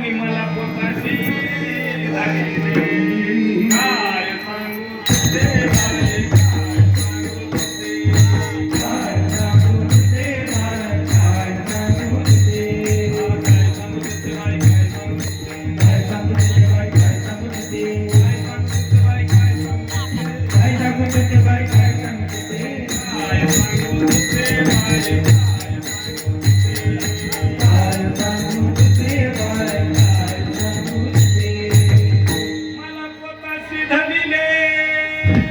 मी मला पोताशी लागले काय सांगू ते झाले Thank you.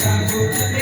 Chicago today.